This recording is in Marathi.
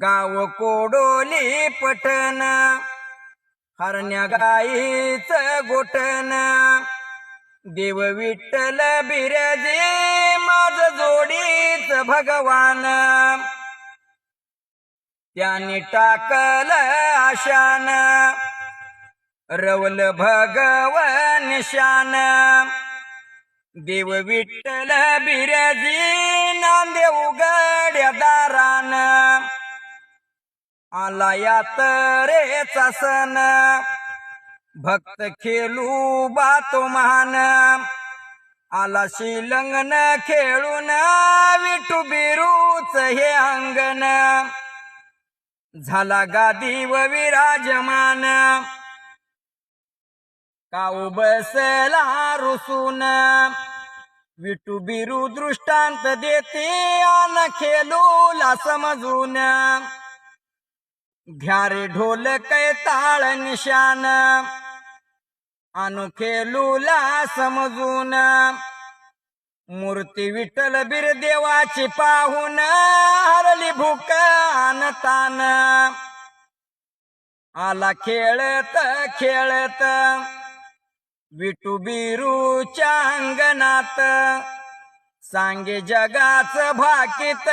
गाव कोडोली पटन हरण्या गाईच गोठन देव विठ्ठल बिरजे माझ जोडीच भगवान. त्यांनी टाकल आशान. रवल भगवन शान देव विठ्ठल बिरजी नांदेव उघड्या आला यात्रेचा सण भक्त खेळू बातो महान. आला शिलंगन खेळून विटू बिरूच हे अंगण. झाला गादी व विराजमान. काऊ बसला रुसून. विटू बिरू दृष्टांत देते आन खेळूला समजून. घ्यारे ढोल कै ताळ निशान अनु लुला समजून मूर्ती विठ्ठल बीर देवाची पाहून हरली भूक तान. आला खेळत खेळत विटू बिरूच्या अंगणात सांगे जगाच भाकीत